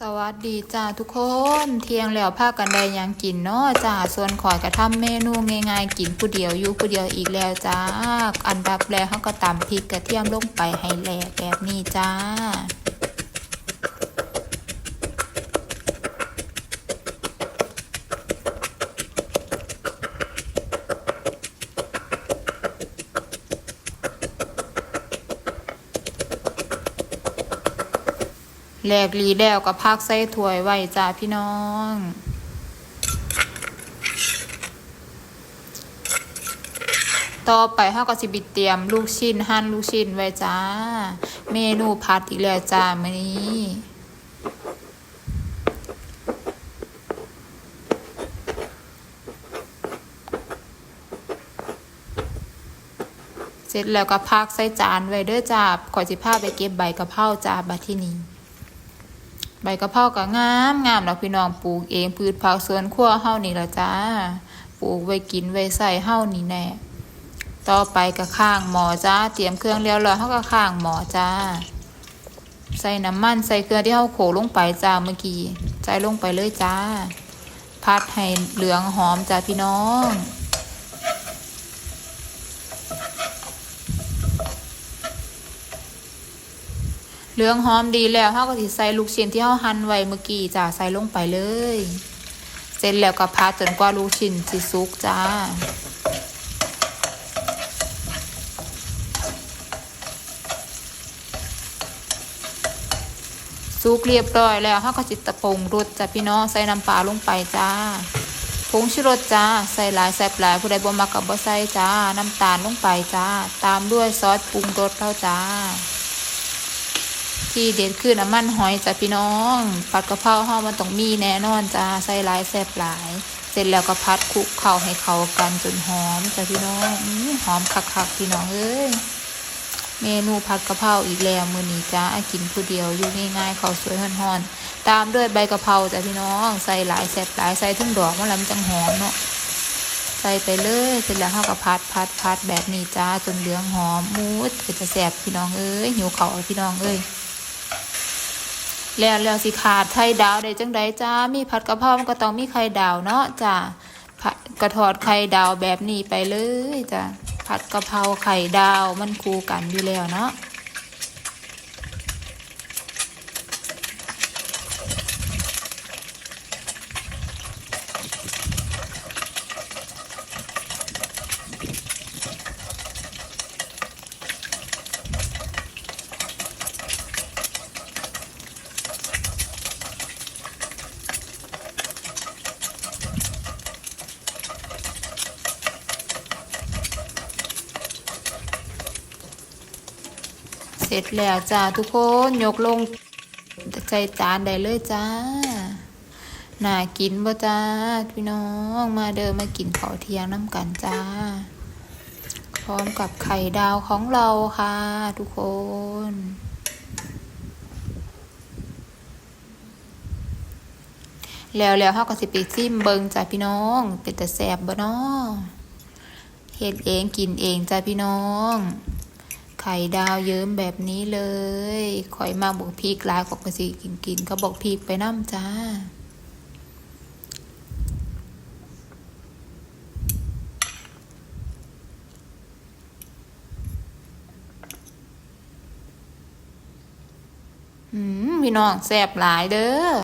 สวัสดีจ้าทุกคนเที่ยงแล้วพากันได้ยังกินเนาะจ้าส่วนขอยกระทำเมนูง่ายๆกินผู้เดียวอยู่ผู้เดียวอีกแล้วจ้า อันดับแรกเขาก็ตำพริกกระเทียมลงไปให้แหลกแบบนี้จ้า แหลกหลีแล้วก็พักใส่ถ้วยไว้จ้าพี่น้อง ต่อไปเฮาก็สิบิเตรียมลูกชิ้นหั่นลูกชิ้นไว้จ้า เมนูผัดอีกแล้วจ้ามื้อนี้เสร็จแล้วก็พักใส่จานไว้เด้อจ้าขอยสิพาไปเก็บใบกะเพราจ้าบัดที่นี้ ใบกะเพราก็งามงามแล้วพี่น้องปลูกเองพืชผักสวนครัวเฮานี่ละจ้า ปลูกไว้กินไว้ใส่เฮานี่แน่ ต่อไปก็ข้างหมอจ้า เตรียมเครื่องแล้วแล้วเฮาก็ข้างหมอจ้า ใส่น้ำมันใส่เกลือที่เฮาโขลกลงไปจ้าเมื่อกี้ ใส่ลงไปเลยจ้า พัดให้เหลืองหอมจ้าพี่น้อง เหลืองหอมดีแล้วเฮาก็สิใส่ลูกชิ้นที่เฮาหั่นไว้เมื่อกี้จ้าใส่ลงไปเลย เสร็จแล้วก็พักจนกว่าลูกชิ้นสิสุกจ้าสุกเรียบร้อยแล้วเฮาก็สิตะปงรสจ้ะพี่น้องใส่น้ำปลาลงไปจ้าผงชูรสจ้าใส่หลายใส่หลายผู้ใดบ่มักก็บ่ใส่จ้า น้ำตาลลงไปจ้า ตามด้วยซอสปรุงรสเท่าจ้า ที่เด็ดคือน้ำมันหอยจ้ะพี่น้อง ผัดกะเพราเฮามันต้องมีแน่นอนจ้าใส่หลายแซ่บหลาย เสร็จแล้วก็พัดคลุกเข้าให้เข้ากันจนหอมจ้ะพี่น้องหอมคักๆพี่น้องเอ้ยเมนูผัดกะเพราอีกแล้วมื้อนี้จ้ากินผู้เดียวอยู่ง่ายๆเข้าสวยฮ้อนๆตามด้วยใบกะเพราจ้ะพี่น้อง ใส่หลายแซ่บหลายใส่ถึงดอกมันแล้วมันจังหอมเนาะใส่ไปเลยเสร็จแล้วเฮาก็พัดพัดพัดแบบนี้จ้าจนเหลืองหอมมูดก็จะแซ่บพี่น้องเอ้ยหิวเขาพี่น้องเอ้ย แล้วแล้วสิขาดไข่ดาวได้จังไดจ้ามีผัดกะเพรามันก็ต้องมีไข่ดาวเนาะจ้ากระทอดไข่ดาวแบบนี้ไปเลยจ้าผัดกะเพราไข่ดาวมันคู่กันอยู่แล้วเนาะ เสร็จแล้วจ้าทุกคนยกลงใส่จานได้เลยจ้าน่ากินบ่จ้าพี่น้องมาเดินมากินข้าวเที่ยงน้ำกันจ้า พร้อมกับไข่ดาวของเราค่ะ ทุกคนแล้วแล้วเฮาก็สิไปซิมเบิงจ้าพี่น้อง เป็นแต่แสบบ่น้อเฮ็ดเองกินเองจ้าพี่น้อง ไข่ดาวเยิ้มแบบนี้เลยข่อยมาบอกพริกลายขอกกระสีกินกินก็บอกพริกไปน้ำจ้าอืมพี่น้องแซบหลายเด้อ